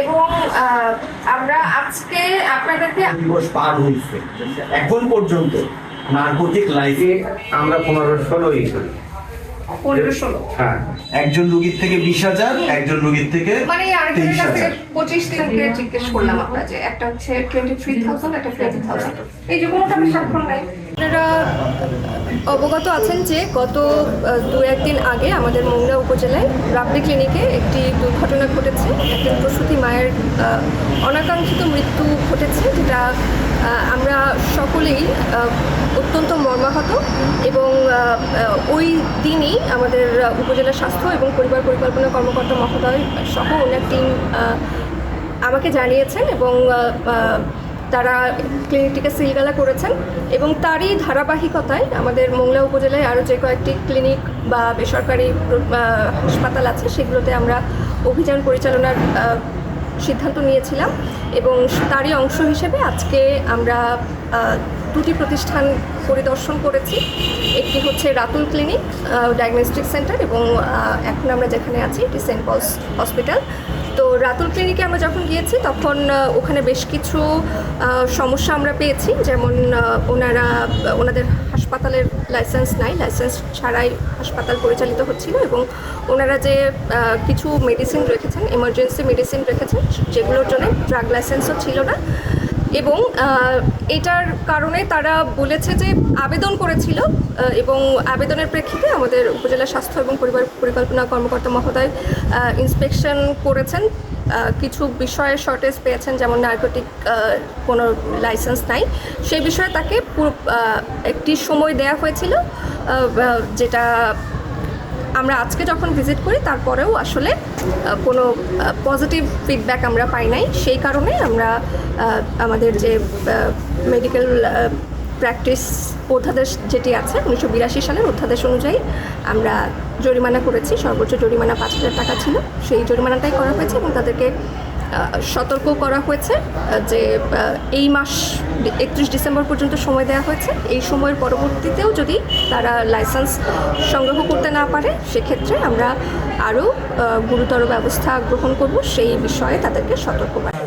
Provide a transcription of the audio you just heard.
এবং আমরা আজকে আপনাদেরকে দিবস পার হয়েছে। এখন পর্যন্ত নার্কোটিক লাইফে আমরা পনেরো ষোলোই পনেরো ষোলো? হ্যাঁ। একজন রুগীর থেকে বিশ হাজার একজন রুগীর থেকে মানে আরেকজনের কাছ থেকে পঁচিশ দিনকে জিজ্ঞেস করলাম আমরা যে একটা হচ্ছে টোয়েন্টি থ্রি থাউজেন্ড একটা টোয়েন্টি থাউজেন্ড এই যে কোনোটা আমি স্বাক্ষর নাই। আপনারা অবগত আছেন যে গত দু, একদিন আগে আমাদের মোংরা উপজেলায় রাবড়ি ক্লিনিকে একটি দুর্ঘটনা ঘটেছে। একজন প্রসূতি মায়ের অনাকাঙ্ক্ষিত মৃত্যু ঘটেছে যেটা আমরা সকলেই অত্যন্ত মর্মাহত এবং ওই দিনই আমাদের উপজেলা স্বাস্থ্য এবং পরিবার পরিকল্পনা কর্মকর্তা মহোদয় সহ অনেক টিম আমাকে জানিয়েছেন এবং তারা ক্লিনিকটিকে সিলগালা করেছেন এবং তারই ধারাবাহিকতায় আমাদের মোংলা উপজেলায় আরও যে কয়েকটি ক্লিনিক বা বেসরকারি হাসপাতাল আছে, সেগুলোতে আমরা অভিযান পরিচালনার সিদ্ধান্ত নিয়েছিলাম এবং তারই অংশ হিসেবে আজকে আমরা দুটি প্রতিষ্ঠান পরিদর্শন করেছি। একটি হচ্ছে রাতুল ক্লিনিক ডায়াগনস্টিক সেন্টার এবং এখন আমরা যেখানে আছি, এটি সেন্ট পলস হসপিটাল। রাতুল ক্লিনিকে আমরা যখন গিয়েছি, তখন ওখানে বেশ কিছু সমস্যা আমরা পেয়েছি। যেমন ওনারা, ওনাদের হাসপাতালের লাইসেন্স নাই। লাইসেন্স ছাড়াই হাসপাতাল পরিচালিত হচ্ছিল এবং ওনারা যে কিছু মেডিসিন রেখেছেন এমার্জেন্সি মেডিসিন রেখেছেন, যেগুলোর জন্য ড্রাগ লাইসেন্সও ছিল না এবং এটার কারণে তারা বলেছে যে আবেদন করেছিল এবং আবেদনের প্রেক্ষিতে আমাদের উপজেলা স্বাস্থ্য এবং পরিবার পরিকল্পনা কর্মকর্তা মহোদয় ইন্সপেকশন করেছেন। কিছু বিষয়ে শর্টেজ পেয়েছেন, যেমন নার্কোটিক কোনো লাইসেন্স নাই। সেই বিষয়ে তাকে একটি সময় দেয়া হয়েছিল যেটা আমরা আজকে যখন ভিজিট করি, তারপরেও আসলে কোনো পজিটিভ ফিডব্যাক আমরা পাই নাই। সেই কারণে আমরা আমাদের যে মেডিকেল প্র্যাকটিস অধ্যাদেশ যেটি আছে, উনিশশো বিরাশি সালের অধ্যাদেশ অনুযায়ী আমরা জরিমানা করেছি। সর্বোচ্চ জরিমানা পাঁচ হাজার টাকা ছিল। সেই জরিমানাটাই করা হয়েছে এবং তাদেরকে সতর্ক করা হয়েছে যে এই মাস একত্রিশ ডিসেম্বর পর্যন্ত সময় দেওয়া হয়েছে। এই সময়ের পরবর্তীতেও যদি তারা লাইসেন্স সংগ্রহ করতে না পারে সেক্ষেত্রে আমরা আরও গুরুতর ব্যবস্থা গ্রহণ করব সেই বিষয়ে তাদেরকে সতর্ক করা।